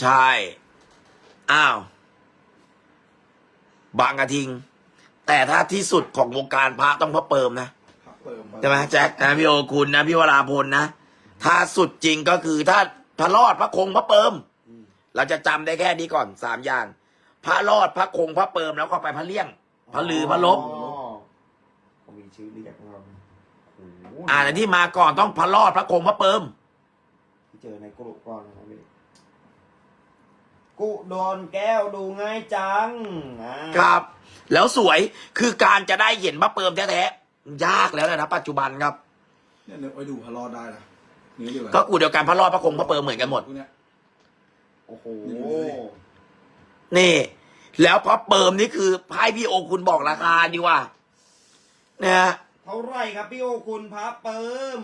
ใช่ อ้าว บางกระทิง แต่ถ้าที่สุดของวงการพระต้องพระเปิมนะพักเปิมใช่ไหมแจ็คนะพี่โอคุณนะพี่วราพลนะ ถ้าสุดจริงก็คือถ้าพระรอดพระคงพระเปิม เราจะจำได้แค่นี้ก่อนสามอย่าง พระรอดพระคงพระเปิมแล้วก็ไปพระเลี่ยง พระลือพระลบอ๋อผมมีชื่อเรียกเราโอ้โหอ่าแต่ที่มาก่อนต้องพระรอดพระคงพระเปิมที่เจอในกรุก่อนนะครับพี่ กุโดนแก้วดูง่ายจังอ่าครับ แล้วสวยคือการจะได้เห็นพระเปิมแท้ๆยากแล้วนะปัจจุบันครับ เนี่ยเนื้อไว้ดูพะรอดได้นะเนื้อเดียวกันก็กูเดียวกันพระรอดพระคงพระเปิมเหมือนกันหมด พวกเนี้ย โอ้โห นี่ แล้วพระเปิมนี่คือให้พี่โอคุณบอกราคาดีกว่านะฮะเท่าไหรครับพี่โอคุณพระเปิม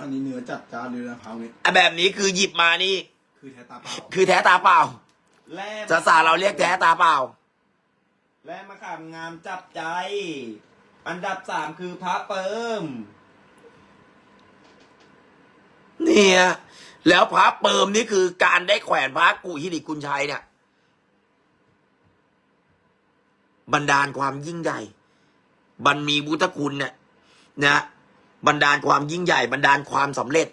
อันนี้เนื้อจัดจานเลยนะพาวนี้อะแบบนี้คือหยิบมานี่ คือแท้ตาเปล่า คือแท้ตาเปล่า แล่จะสาเราเรียกแท้ตาเปล่าและมะขามงามจับใจ อันดับสามคือพระเปิมเนี่ย แล้วพระเปิมนี่คือการได้แขวนพระกุหิริกุลชัยเนี่ยบันดาลความยิ่งใหญ่บันมีบุตคุณเนี่ยนะบันดาลความยิ่งใหญ่บันดาลความสำเร็จ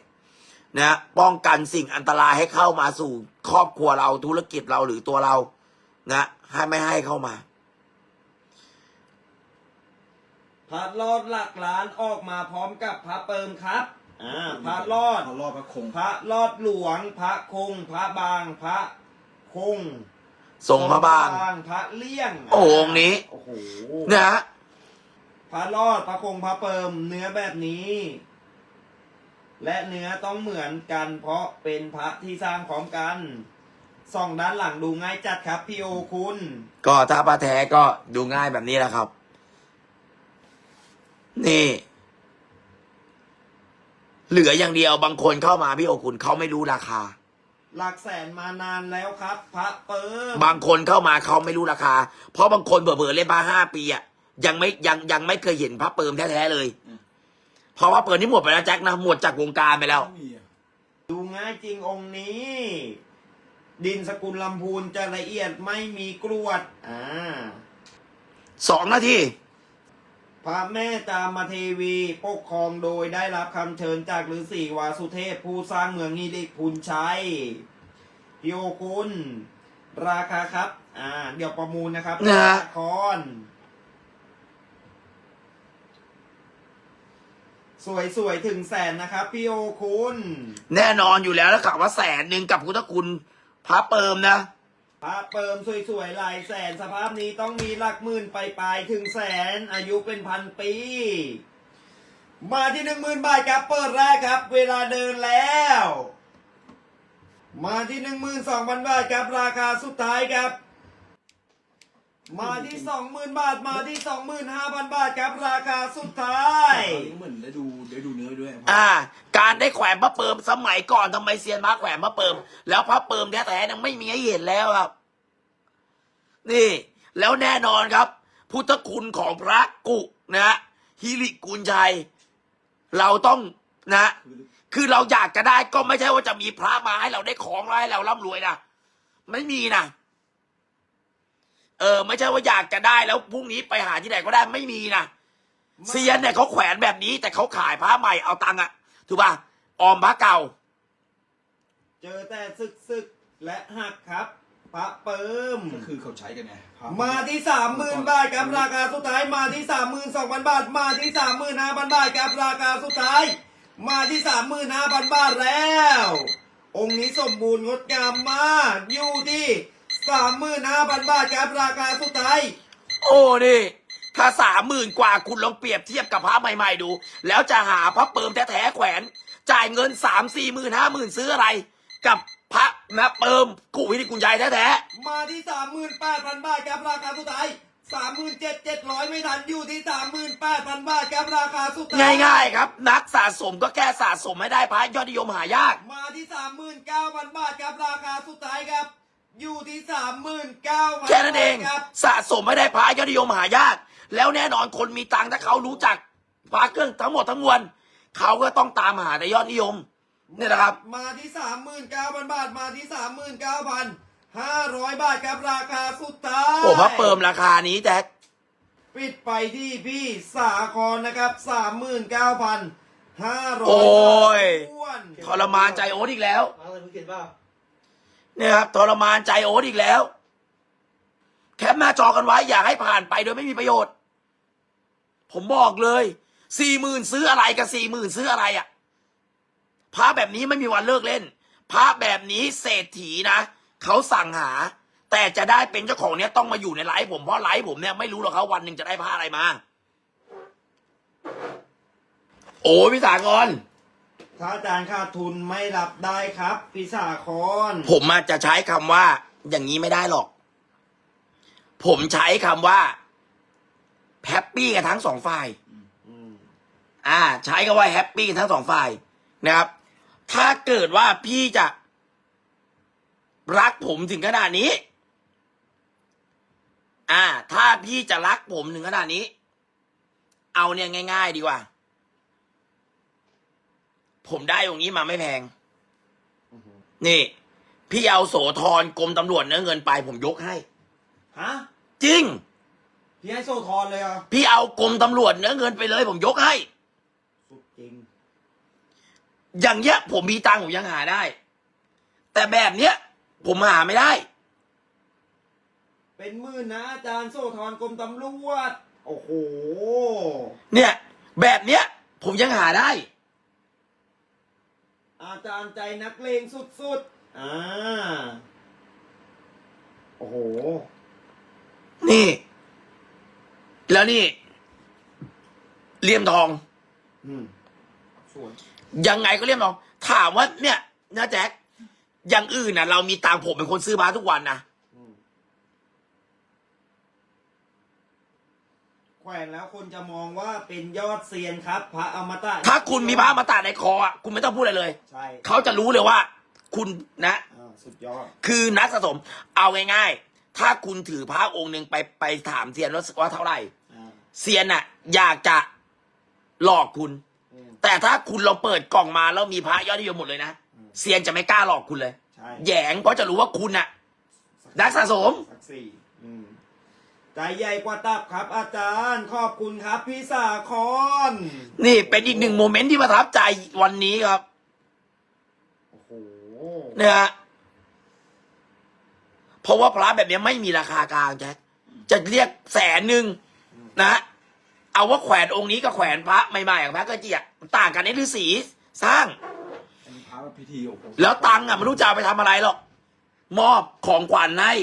นะป้องกันสิ่งอันตรายให้เข้ามาสู่ครอบครัวเราธุรกิจเราหรือตัวเรา นะให้ไม่ให้เข้ามาพระรอดหลักล้านออกมาพร้อมกับพระเปิมครับอ่าพระรอดพะรอดพระคงพระรอดหลวง พระคง พระบาง พระคงทรงพระบาง พระเลี่ยงโอ้โหองค์นี้ โอ้โหนะฮะพระรอดพระคงพระเปิมเนื้อแบบนี้ และเนื้อต้องเหมือนกันเพราะเป็นพระที่สร้างพร้อมกันส่องด้านหลังดูง่ายจัดครับพี่โอคุณ ก็ถ้าพระแท้ก็ดูง่ายแบบนี้แหละครับ นี่ เหลืออย่างเดียวบางคนเข้ามาพี่โอคุณเขาไม่รู้ราคา หลักแสนมานานแล้วครับ พระเปิมบางคนเข้ามาเขาไม่รู้ราคา เพราะบางคนเบื่อๆเล่นมาห้าปีอะยังไม่ยังยังไม่เคยเห็นพระเปิมแท้ๆเลย เพราะว่าเปิดนี่หมดไปแล้วแจ็คนะ หมดจากวงการไปแล้ว ไม่มีอะดูง่ายจริงองค์นี้ ดินสกุลลำพูนจะละเอียดไม่มีกรวด อ่า สองนาที พระแม่จามเทวีปกครองโดยได้รับคำเชิญจากฤาษีวาสุเทพผู้สร้างเมืองนิริพุนชัยพี่โอคุณ ราคาครับ อ่า เดี๋ยวประมูลนะครับนะฮะคอน สวยๆถึงแสนนะครับพี่โอคุณ แน่นอนอยู่แล้วแล้วข่าวว่าแสนหนึ่งกับพุทธคุณพระเปิมนะพระเปิมสวยๆหลายแสนสภาพนี้ต้องมีหลักหมื่นไปลายๆถึงแสนอายุเป็นพันปี มาที่หนึ่งหมื่นบาทครับเปิดแรกครับ เวลาเดินแล้ว มาที่หนึ่งหมื่นสองพันบาทครับราคาสุดท้ายครับ มาที่สองหมื่นบาทมาที่สองหมื่นห้าพันบาทครับราคาสุดท้ายแต่ตอนนี้เหมือนได้ดู ได้ดูเนื้อด้วยอ่า การได้แขวนพระเปิมสมัยก่อนทำไมเซียนพระแขวนพระเปิม แล้วพระเปิมแท้ๆยังไม่มีให้เห็นแล้วครับ นี่ แล้วแน่นอนครับ พุทธคุณของพระกุนะฮิริกุลชัย เราต้องนะ คือเราอยากจะได้ก็ไม่ใช่ว่าจะมีพระมาให้เราได้ของแล้วให้เราร่ำรวยนะไม่มีนะเออ ไม่ใช่ว่าอยากจะได้แล้วพรุ่งนี้ไปหาที่ไหนก็ได้ไม่มีนะ เซียนเนี่ยเขาแขวนแบบนี้ แต่เขาขายพระใหม่เอาตังค์อะถูกป่ะออมพระเก่า เจอแต่ซึกซึกๆและหักครับพระเปิม ก็คือเขาใช้กันไงพระมาที่สามหมื่นบาทครับราคาสุดท้ายมาที่สามหมื่นสองพันบาท มาที่สามหมื่นห้าพันบาทครับราคาสุดท้าย มาที่สามหมื่นห้าพันบาทแล้ว องค์นี้สมบูรณ์งดงามมากอยู่ที่สามหมื่นห้าพันบาทครับราคาสุดท้าย โอ้นี่ ถ้าสามหมื่นกว่าคุณลองเปรียบเทียบกับพระใหม่ๆดู แล้วจะหาพระเปิมแท้ๆแขวน จ่ายเงินสามสี่หมื่นห้าหมื่นซื้ออะไร กับพระนะเปิมกุวิริกุญชัยแท้ๆมาที่สามหมื่นแปดพันบาทครับราคาสุดท้ายสามหมื่นเจ็ดเจ็ดร้อยไม่ทันอยู่ที่สามหมื่นแปดพันบาทครับราคาสุดท้ายง่ายๆครับ นักสะสมก็แค่สะสมให้ได้พระยอดนิยมหายาก มาที่สามหมื่นเก้าพันบาทครับราคาสุดท้ายครับ อยู่ที่สามหมื่นเก้าพันแค่นั้นเอง ครับ สะสมไม่ได้พระยอดนิยมหายาก แล้วแน่นอนคนมีตังค์ถ้าเขารู้จักพระเครื่องทั้งหมดทั้งมวลเขาก็ต้องตามหาในยอดนิยมเนี่ยนะครับ มาที่สามหมื่นเก้าพันบาท มาที่สามหมื่นเก้าพันห้าร้อยบาทครับราคาสุดท้ายผมว่าเปิมราคานี้แจ็คปิดไปที่พี่สาครนะครับสามหมื่นเก้าพันห้าร้อยโอ้ยอ้วนทรมานใจโอ๊ตอีกแล้วเอาอะไรมึงเขียนเปล่า เนี่ยครับทรมานใจโอ๊ตอีกแล้ว แคปหน้าจอกันไว้ อย่าให้ผ่านไปโดยไม่มีประโยชน์ ผมบอกเลยสี่หมื่นซื้ออะไรกับสี่หมื่นซื้ออะไรอะ่ะพระแบบนี้ไม่มีวันเลิกเล่นพระแบบนี้เศรษฐีนะเขาสั่งหา แต่จะได้เป็นเจ้าของเนี้ยต้องมาอยู่ในไลฟ์ผมเพราะไลฟ์ผมเนี่ยไม่รู้หรอกเขาวันหนึ่งจะได้ผ้าอะไรมา โอ้พี่สากร ถ้าอาจารย์ขาดทุนไม่รับได้ครับพี่สาครผมอาจจะใช้คำว่า อย่างนี้ไม่ได้หรอก ผมใช้คำว่าแฮปปี้กันทั้งสองฝ่าย อืมอ่า ใช้คำว่าแฮปปี้กันทั้งสองฝ่ายนะครับ ถ้าเกิดว่าพี่จะ รักผมถึงขนาดนี้ อ่า ถ้าพี่จะรักผมถึงขนาดนี้ เอาเนี่ยง่าย ๆ ดีกว่า ผมได้ตรงนี้มาไม่แพง นี่ พี่เอาโสธรกรมตำรวจเนื้อเงินไปผมยกให้ ฮะ จริง พี่ให้โซทอนเลยเหรอพี่เอากรมตำรวจเนื้อเงินไปเลย ผมยกให้ สุดจริง อย่างเงี้ย ผมมีตังค์ผมยังหาได้ แต่แบบเนี้ย ผมหาไม่ได้ เป็นหมื่นนะอาจารย์โซทอนกรมตำรวจ โอ้โห เนี่ย แบบเนี้ย ผมยังหาได้ อาจารย์ใจนักเลงสุดๆ อ่า โอ้โห นี่ แล้วนี่เลี่ยมทอง อืมสวยยังไงก็เลี่ยมทอง ถามว่าเนี่ยนะแจ็คอย่างอื่นนะเรามีตังค์ผมเป็นคนซื้อพาทุกวันนะ อืม แขวนแล้วคนจะมองว่าเป็นยอดเซียนครับ พระอมตะถ้าคุณมีพระอมาตราในคออะคุณไม่ต้องพูดอะไรเลย ใช่เขาจะรู้เลยว่า คุณนะ อ่าสุดยอด คือนักสะสม เอาง่ายๆ ถ้าคุณถือพระองค์หนึ่งไปไปถามเซียนว่าว่าเท่าไหร่ อ่าเซียนน่ะ อยากจะหลอกคุณ อืม แต่ถ้าคุณเราเปิดกล่องมาแล้วมีพระยอดนิยมหมดเลยนะอืม เซียนจะไม่กล้าหลอกคุณเลย ใช่แหยงเพราะจะรู้ว่าคุณน่ะ นักสะสม สักสี่อืม ใจใหญ่กว่าตับครับ อาจารย์ขอบคุณครับพี่สาครนี่เป็นอีกหนึ่งโมเมนต์ที่ประทับใจวันนี้ครับโอ้โหเนี่ยฮะเพราะว่าพระแบบนี้ไม่มีราคากลางแจ็คจะเรียกแสนหนึ่งนะฮะเอาว่าแขวนองค์นี้กับแขวนพระใหม่ๆอย่างพระกระเจียมันต่างกันในฤาษีสร้างอันนี้พระพิธีโอ้โหแล้วตังค์อะไม่รู้จะเอาไปทำอะไรหรอก มอบของขวัญให้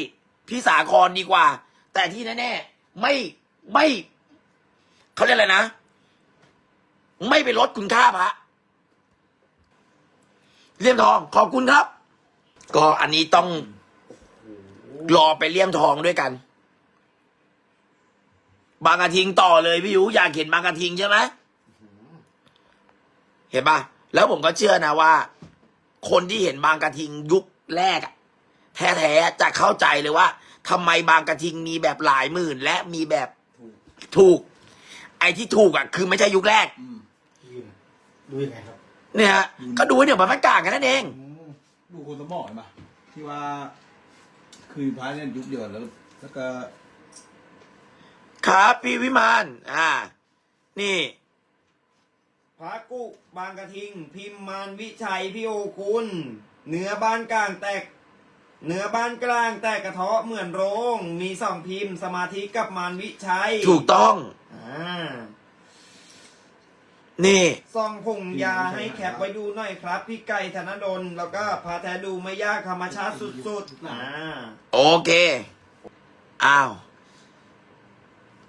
พี่สาครดีกว่า แต่ที่แน่ๆไม่ไม่เขาเรียกอะไรนะ ไม่ไปลดคุณค่าพระเลี่ยมทองขอบคุณครับ ก็อันนี้ต้องรอไปเลี่ยมทองด้วยกัน บางกระทิงต่อเลยพี่ยูอยากเห็นบางกระทิงใช่ไหมเห็นปะแล้วผมก็เชื่อนะว่า คนที่เห็นบางกระทิงยุคแรกอะแท้ๆจะเข้าใจเลยว่า ทำไมบางกระทิงมีแบบหลายหมื่น และมีแบบถูกถูกไอ้ที่ถูกอะ คือไม่ใช่ยุคแรกอืมดูยังไงครับเนี่ยฮะก็ดูให้เดี๋ยวมันไม่ต่างกันนั่นเอง ดูคนสมองเห็นปะที่ว่า คือพระเนี่ยยุคเดียวกันแล้ว แล้วก็ครับ พี่วิมานอ่า นี่ พระกุบางกระทิง พิมพ์มานวิชัยพี่โอคุณเนื้อบ้านกลางแตก เนื้อบ้านกลางแตกกระเทาะเหมือนโรง มีสองพิมพ์สมาธิกับมานวิชัยถูกต้อง อ่านี่ ซองผงยาให้แคปไว้ดูหน่อยครับ พี่ไก่ธนดลแล้วก็พาแท้ดูไม่ยากธรรมชาติสุดๆอ่าโอเค อ้าว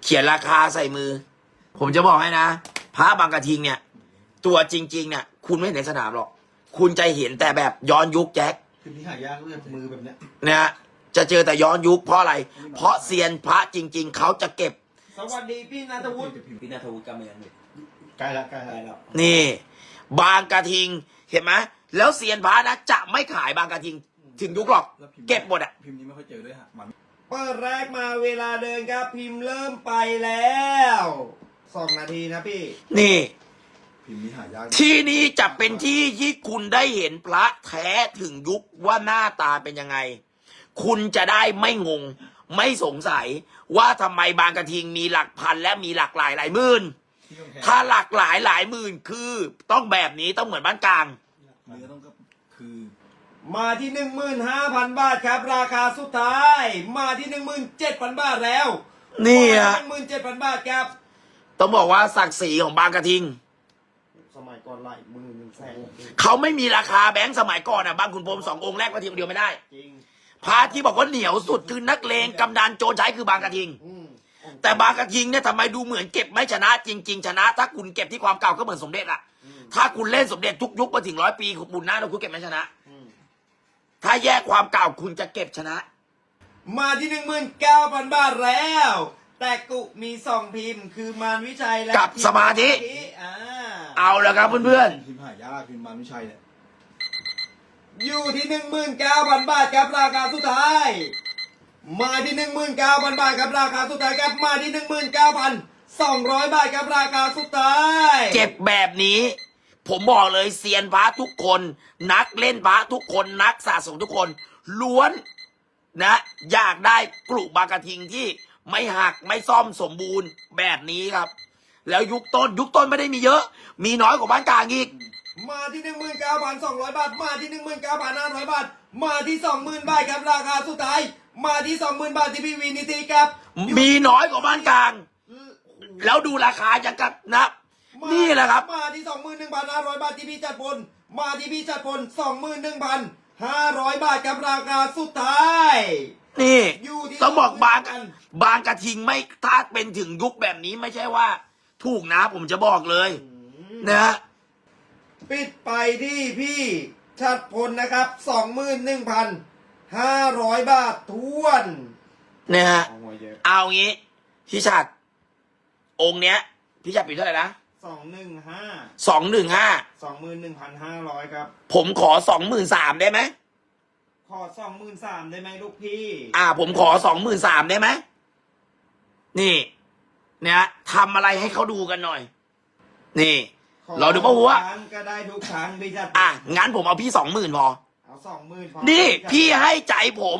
เขียนราคาใส่มือ ผมจะบอกให้นะพระบางกระทิงเนี่ย ตัวจริง ๆ เนี่ย คุณไม่เห็นในสนามหรอก คุณจะเห็นแต่แบบย้อนยุคแจ็ค คือที่หายากเรื่องมือแบบเนี้ยนะฮะจะเจอแต่ย้อนยุคเพราะอะไร เพราะเซียนพระจริง ๆ เขาจะเก็บ สวัสดีพี่นัทวุฒิพี่นาทวุฒิกำเนิดใกล้ละใกล้ละแล้วนี่ บางกระทิงเห็นไหมแล้วเซียนพระนะจะไม่ขายบางกระทิง ถึงยุคหรอกแล้วพิมพ์เก็บหมดอะพิมพ์นี้ไม่ค่อยเจอด้วยฮะมันเปิดแรกมาเวลาเดินครับพิมพ์เริ่มไปแล้วสองนาทีนะพี่ นี่ พิมพ์นี้หายากที่นี่จะเป็นที่ที่คุณได้เห็นพระแท้ถึงยุคว่าหน้าตาเป็นยังไง คุณจะได้ไม่งง ไม่สงสัยว่าทำไมบางกระทิงมีหลักพันและมีหลักหลายหลายหมื่น ที่ต้องแทงถ้าหลักหลายหลายหมื่นคือต้องแบบนี้ต้องเหมือนบ้านกลาง เนื้อต้องก็คือ มาที่หนึ่งหมื่นห้าพันบาทครับ ราคาสุดท้าย มาที่หนึ่งหมื่นเจ็ดพันบาทแล้วนี่ฮะหนึ่งหมื่นเจ็ดพันบาทครับ ต้องบอกว่าศักดิ์ศรีของบางกระทิง สมัยก่อนไหลมือหนึ่งแสนเขาไม่มีราคาแบงค์สมัยก่อนอะบางขุนพรหมสององค์แรกกระทิงเดียวไม่ได้ จริงพระที่บอกว่าเหนียวสุดคือนักเลงกำนันโจรใช้คือบางกระทิง อืมแต่บางกระทิงเนี่ยทำไมดูเหมือนเก็บไม่ชนะจริง ๆ ชนะ ถ้าคุณเก็บที่ความเก่าก็เหมือนสมเด็จอะอืมถ้าคุณเล่นสมเด็จทุกยุคมาถึงร้อยปีคุณบุญนาแล้วคุณเก็บไม่ชนะ อืมถ้าแยกความเก่าคุณจะเก็บชนะ มาที่หนึ่งหมื่นเก้าพันบาทแล้ว แต่กุมีสองพิมพ์คือมารวิชัยและกับสมาธิ อ่า เอาละครับเพื่อนพิมพ์หายากพิมพ์มาไม่ใช่เนี่ยอยู่ที่หนึ่งหมื่นเก้าพันบาทครับราคาสุดท้าย มาที่หนึ่งหมื่นเก้าพันบาทครับราคาสุดท้ายครับมาที่หนึ่งหมื่นเก้าพันสองร้อยบาทครับราคาสุดท้าย ๆเก็บแบบนี้ ผมบอกเลยเซียนพระทุกคน นักเล่นพระทุกคนนักสะสมทุกคน ล้วนนะ อยากได้กลุ่บางกระทิงที่ไม่หักไม่ซ่อมสมบูรณ์แบบนี้ครับ แล้วยุคต้นยุคต้นไม่ได้มีเยอะ มีน้อยกว่าบ้านกลางอีก มาที่หนึ่งหมื่นเก้าพันสองร้อยบาท มาที่หนึ่งหมื่นเก้าพันห้าร้อยบาท มาที่สองหมื่นบาทครับราคาสุดท้าย มาที่สองหมื่นบาทที่พี่วีนิติครับมีน้อยกว่าบ้านกลาง แล้วดูราคาอย่างกับนะมานี่แหละครับ มาที่สองหมื่นหนึ่งพันห้าร้อยบาทที่พี่จัดพลมาที่พี่จัดพลสองหมื่นหนึ่งพันห้าร้อยบาทครับราคาสุดท้ายนี่อยู่ที่ต้องบอกบางกันบางกระทิงไม่ถ้าเป็นถึงยุคแบบนี้ไม่ใช่ว่า ถูกนะผมจะบอกเลย นะฮะปิดไปที่พี่ชัดพลนะครับสองหมื่นหนึ่งพันห้าร้อยบาททวนเนี่ยฮะเอาไว้เยอะเอางี้พี่ชัดองค์เนี้ย พี่ชัดปิดเท่าไหร่นะสองหนึ่งห้าสองหนึ่งห้าสองหมื่นหนึ่งพันห้าร้อยครับ ผมขอสองหมื่นสามได้ไหมขอสองหมื่นสามได้ไหมลูกพี่ อ่า ผมขอสองหมื่นสามได้ไหมนี่ เนี่ยทำอะไรให้เขาดูกันหน่อย นี่ขอเราดูป่ะหัว ครั้งก็ได้ทุกครั้งพี่จัดอะงั้นผมเอาพี่สองหมื่นพอ เอาสองหมื่นพอนี่จัดพี่ให้ใจผม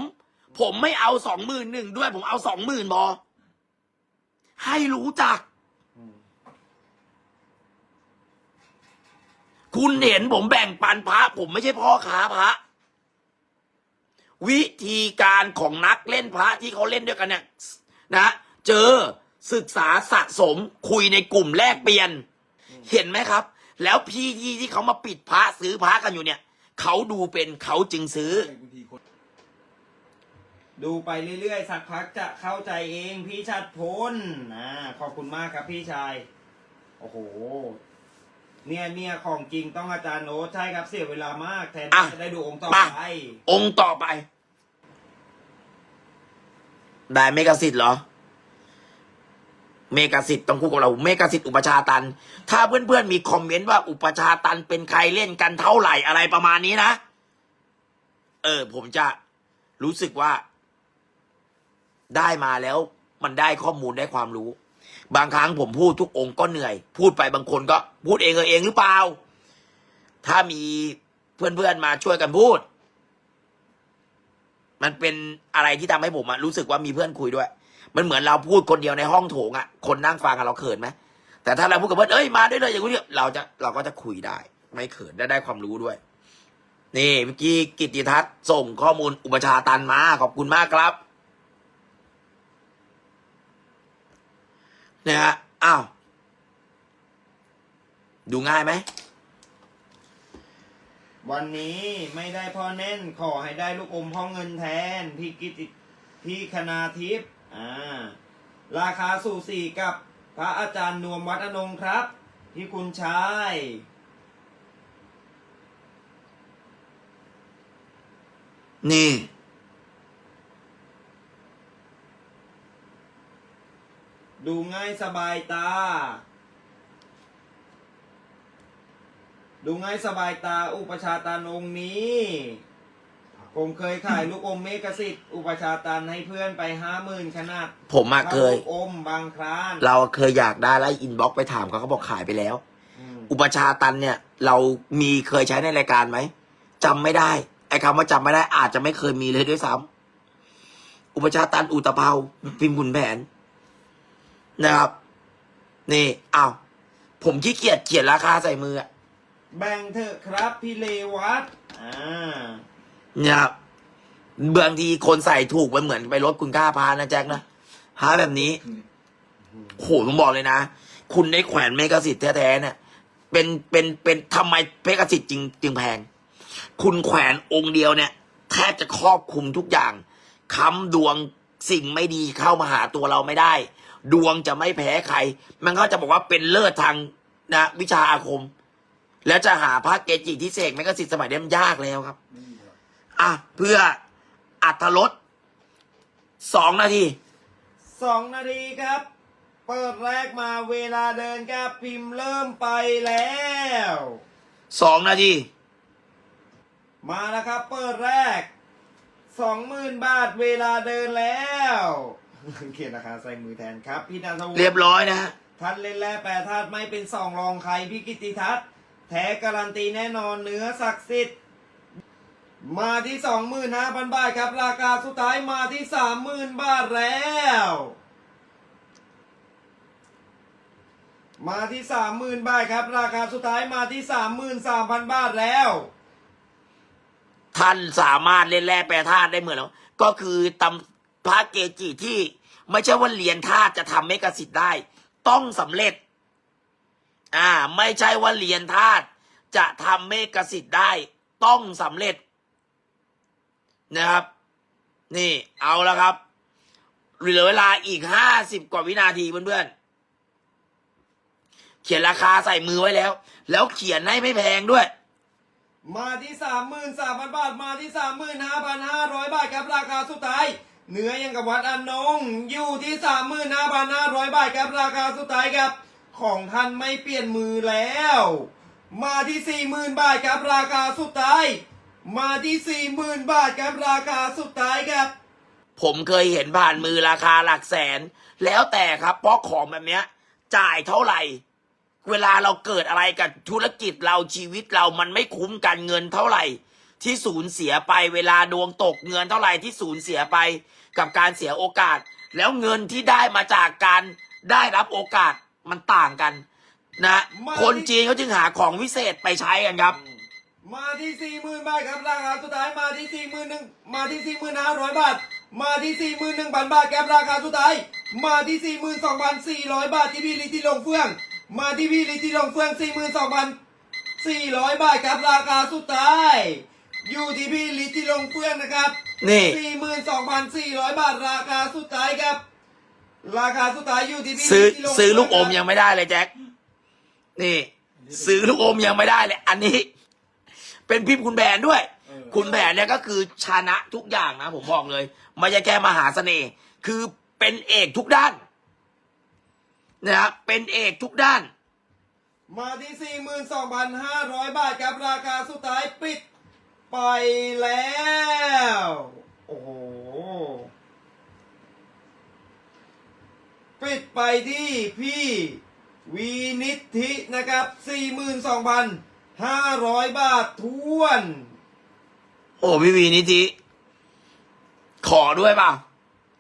ผมไม่เอาสองหมื่นหนึ่งด้วย ผมเอาสองหมื่นพอ ให้รู้จัก อืมคุณเห็นผมแบ่งปันพระ ผมไม่ใช่พ่อค้าพระ วิธีการของนักเล่นพระที่เขาเล่นด้วยกันเนี่ยนะ เจอ ศึกษาสะสมคุยในกลุ่มแลกเปลี่ยน เห็นไหมครับ แล้วพี่ที่ที่เขามาปิดพระซื้อพระกันอยู่เนี่ย เขาดูเป็นเขาจึงซื้อ บางทีคนดูไปเรื่อยๆ สักพักจะเข้าใจเองพี่ชัดพลนะขอบคุณมากครับพี่ชาย โอ้โห เนี่ยเนี่ยของจริงต้องอาจารย์โน้ตใช่ครับเสียเวลามากแทนอะที่จะได้ดูองค์ต่อมา ไปองค์ต่อไป ได้เมกสิทธิ์เหรอ เมกาสิทธิ์ต้องคู่กับเราเมกาสิทธิ์อุปชาตัน ถ้าเพื่อนๆมีคอมเมนต์ว่าอุปชาตันเป็นใครเล่นกันเท่าไหร่อะไรประมาณนี้นะ เออ ผมจะรู้สึกว่า ได้มาแล้ว มันได้ข้อมูลได้ความรู้ บางครั้งผมพูดทุกองค์ก็เหนื่อย พูดไปบางคนก็ พูดเองเออเองหรือเปล่า ถ้ามีเพื่อนๆมาช่วยกันพูด มันเป็นอะไรที่ทำให้ผมรู้สึกว่ามีเพื่อนคุยด้วย มันเหมือนเราพูดคนเดียวในห้องโถงอะคนนั่งฟังเราเขินไหมแต่ถ้าเราพูดกับเพื่อนเอ้ยมาด้วยเลยอย่างนี้เราจะเราก็จะคุยได้ ไม่เขินได้ได้ความรู้ด้วย นี่เมื่อกี้กิติทัศน์ส่งข้อมูลอุปชาตันมาขอบคุณมากครับเนี่ยฮะอ้าวดูง่ายไหมวันนี้ไม่ได้พ่อเน้นขอให้ได้ลูกอมพ่อเงินแทน พี่กิติพี่คณาทิพย์ อ่า ราคาสู่สี่กับพระอาจารย์นวมวัดอนงค์ครับ ที่คุณชายนี่ ดูง่ายสบายตา ดูง่ายสบายตาอุปชาตานองค์นี้ ผมเคยขายลูกอมเมกสิทธิ์อุปชาตันให้เพื่อนไปห้าหมื่นขนาดผมมาเคย ลูกอมบางครานเราเคยอยากได้แล้วอินบ็อกไปถามเขาเขาบอกขายไปแล้ว อืมอุปชฌาย์ตันเนี่ย เรามีเคยใช้ในรายการไหมจำไม่ได้ ไอ้คำว่าจำไม่ได้อาจจะไม่เคยมีเลยด้วยซ้ำอุปชฌาย์ตันอุตภเปาพิมพ์ขุนแผน นะครับ นี่อ้าวผมขี้เกียจเขียนราคาใส่มืออะแบ่งเถอะครับพี่เลวัตอ่า เนี่ยครับบางทีคนใส่ถูกมันเหมือนไปลดคุณค่าพานะแจ็คนะพาแบบนี้โหผมบอกเลยนะ คุณได้แขวนเมกะสิทธิ์แท้ๆเนี่ยเป็นเป็นเป็นทำไมเมกะสิทธิ์จริงจึงแพง คุณแขวนองค์เดียวเนี่ย แทบจะครอบคลุมทุกอย่างค้ำดวงสิ่งไม่ดีเข้ามาหาตัวเราไม่ได้ ดวงจะไม่แพ้ใคร มันก็จะบอกว่าเป็นเลิศทางนะ วิชาอาคม แล้วจะหาพระเกจิที่เสกเมกะสิทธิ์สมัยนี้มันยากแล้วครับไม่มีหร อกอะ เพื่ออัตรสสองนาทีสองนาทีครับ เปิดแรกมาเวลาเดินครับพิมพ์เริ่มไปแล้วสองนาทีมาแล้วครับ เปิดแรกสองหมื่นบาทเวลาเดินแล้วเขียนราคาใส่มือแทนครับ พี่นันทวุฒิเรียบร้อยนะฮะท่านเล่นแร่แปรธาตุไม่เป็นสองรองใครพี่กิติทัศน์แท้การันตีแน่นอนเนื้อศักดิ์สิทธิ์ มาที่สองหมื่นห้าพันบาทครับ ราคาสุดท้ายมาที่สามหมื่นบาทแล้ว มาที่สามหมื่นบาทครับ ราคาสุดท้ายมาที่สามหมื่นสามพันบาทแล้ว ท่านสามารถเล่นแร่แปรธาตุได้เหมือนแล้ว ก็คือตำพระเกจิที่ไม่ใช่ว่าเรียนธาตุจะทำเมกสิทธิ์ได้ ต้องสำเร็จ อ่า ไม่ใช่ว่าเรียนธาตุจะทำเมกสิทธิ์ได้ ต้องสำเร็จ นะครับ นี่เอาแล้วครับเหลือเวลาอีกห้าสิบกว่าวินาทีเพื่อนๆ เขียนราคาใส่มือไว้แล้ว แล้วเขียนให้ไม่แพงด้วย มาที่สามหมื่นสามพันบาท มาที่สามหมื่นห้าพันห้าร้อยบาทครับราคาสุดท้ายเนื้อยังกับวัดอนนงอยู่ที่สามหมื่นห้าพันห้าร้อยบาทครับราคาสุดท้ายครับ ของท่านไม่เปลี่ยนมือแล้ว มาที่สี่หมื่นบาทครับราคาสุดท้าย มาที่สี่หมื่นบาทครับราคาสุดท้ายครับ ผมเคยเห็นผ่านมือราคาหลักแสน แล้วแต่ครับเพราะของแบบเนี้ย จ่ายเท่าไหร่ เวลาเราเกิดอะไรกับธุรกิจเราชีวิตเรามันไม่คุ้มกันเงินเท่าไหร่ ที่สูญเสียไปเวลาดวงตกเงินเท่าไหร่ที่สูญเสียไป กับการเสียโอกาส แล้วเงินที่ได้มาจากการได้รับโอกาสมันต่างกัน นะมาคนจีนเขาจึงหาของวิเศษไปใช้กันครับ มาที่สี่หมื่นบาทครับราคาสุดท้ายมาที่สี่หมื่นหนึ่งมาที่สี่หมื่นห้าร้อยบาท มาที่สี่หมื่นหนึ่งพันบาทครับราคาสุดท้ายมาที่สี่หมื่นสองพันสี่ร้อยบาทที่พี่ลิที่ลงเฟื่อง มาที่พี่ลิที่ลงเฟื่องสี่หมื่นสองพันสี่ร้อยบาทครับราคาสุดท้าย อยู่ที่พี่ลิที่ลงเฟื่องนะครับนี่สี่หมื่นสองพันสี่ร้อยบาทราคาสุดท้ายครับ ราคาสุดท้ายอยู่ที่พี่ซื้อลิที่ลงซื้อลูกอมเฟื่ยังไม่ได้เลยแจ็คนี่ ซื้อลูกอมยังไม่ได้เลยอันนี้ เป็นพิมพ์คุณแผนด้วยเออคุณแผนเนี่ยก็คือชนะทุกอย่างนะ ผมบอกเลยไม่ใช่แค่มหาเสน่ห์คือเป็นเอกทุกด้านนะครับเป็นเอกทุกด้าน มาที่ 42,500 บาทครับราคาสุดท้ายปิดไปแล้ว โอ้โห ปิดไปที่พี่วีนิธินะครับ 42,500บาททวน โอ้พี่วีนิธิขอด้วยเปล่า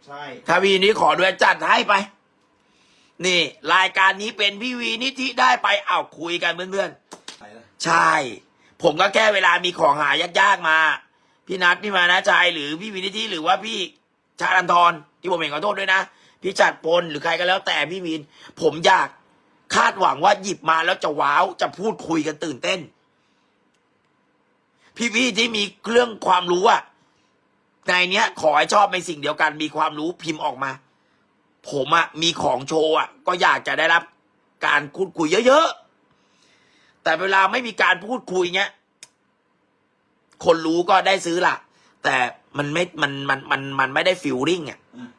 ใช่ ถ้าพี่วีนิธิขอด้วยจัดให้ไป นี่ รายการนี้เป็นพี่วีนิธิได้ไปเอาคุยกันเพื่อนๆไปละใช่ ผมก็แค่เวลามีของหายากๆมา พี่นัทพี่มานะชัยหรือพี่วินิธิหรือว่าพี่ชาลันทรที่ผมเองขอโทษด้วยนะ พี่จัดปนหรือใครก็แล้วแต่พี่วินผมอยาก คาดหวังว่าหยิบมาแล้วจะว้าวจะพูดคุยกันตื่นเต้น พี่ๆที่มีเรื่องความรู้อะในเนี้ย ขอให้ชอบในสิ่งเดียวกัน มีความรู้พิมพ์ออกมา ผมอะมีของโชว์อะก็อยากจะได้รับ การพูดคุยเยอะๆ แต่เวลาไม่มีการพูดคุยเงี้ยคนรู้ก็ได้ซื้อละแต่มันไม่มันมันมันมันไม่ได้ฟิลลิ่งอะ อะ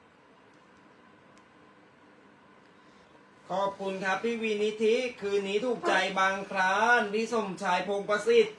ขอบคุณครับพี่วีนิธิคืนนี้ถูกใจบางครานพี่สมชายพงประสิทธิ์